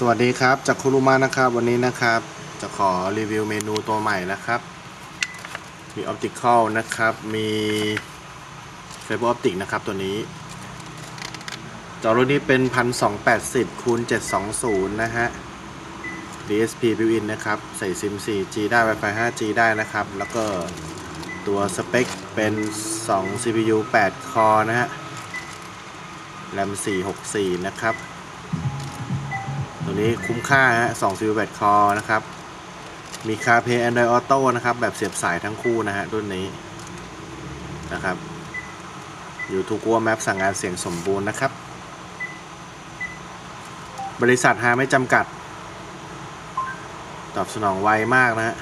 สวัสดีครับจากคุรุมานะครับ วันนี้นะครับ จะขอรีวิวเมนูตัวใหม่นะครับ มีออปติคอลนะครับ มีไฟเบอร์ออปติกนะครับตัวนี้ จอรุ่นนี้เป็น 1280คูณ720 นะฮะ DSP built-in นะครับ ใส่ซิม 4G ได้ Wi-Fi 5G ได้นะครับ แล้วก็ตัวสเปคเป็น 2 CPU 8 คอนะฮะ RAM 464 นะครับ ตัวนี้คุ้มค่าฮะ2 CPU 8คอนะครับ มี CarPlay Android Auto นะครับ แบบเสียบสายทั้งคู่นะฮะรุ่นนี้นะครับ อยู่ทุก Google Map สั่งงานเสียงสมบูรณ์นะครับ บริษัทหาไม่จำกัด ตอบสนองไวมากนะฮะ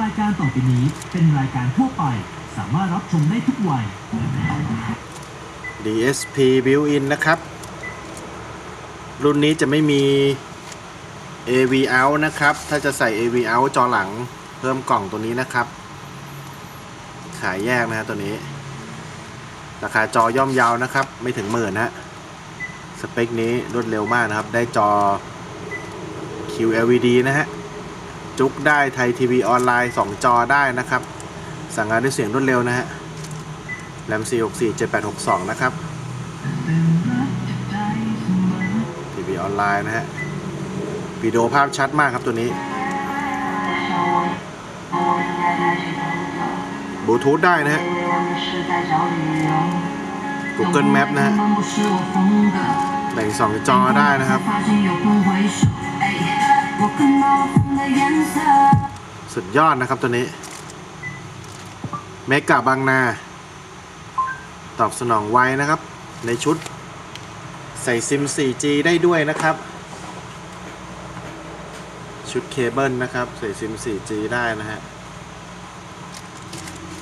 รายการต่อไปนี้เป็นรายการทั่วไป สามารถรับชมได้ทุกวัย DSP built-in นะครับ รุ่นนี้จะไม่มี AV out นะครับ ถ้าจะใส่ AV out จอหลังเพิ่มกล่องตัวนี้นะครับ ขายแยกนะฮะตัวนี้ ราคาจอย่อมยาวนะครับ ไม่ถึงหมื่นฮะสเปคนี้รวดเร็วมากนะครับ ได้จอ QLED นะฮะ จุกได้ไทยทีวีออนไลน์ 2 จอได้นะครับ สั่งงานด้วยเสียงรวดเร็วนะฮะแรม464 7862 นะครับ ออนไลน์นะฮะวิดีโอภาพชัดมากครับตัวนี้บลูทูธได้นะฮะ Google Map นะฮะแบ่งสองจอได้นะครับสุดยอดนะครับตัวนี้ เมกะบางนา ตอบสนองไวนะครับ ในชุด ใส่ซิม 4G ได้ด้วยนะครับ ชุดเคเบิลนะครับ ใส่ซิม 4G ได้นะฮะ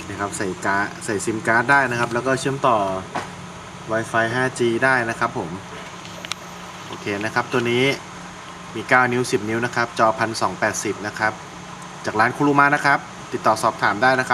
นะครับใส่การ์ใส่ซิมการ์ดได้นะครับ แล้วก็เชื่อมต่อ Wi-Fi 5G ได้นะครับผม โอเคนะครับ ตัวนี้มี 9 นิ้ว 10 นิ้วนะครับ จอ 1280 นะครับ จากร้านคุรุมานะครับ ติดต่อสอบถามได้นะครับ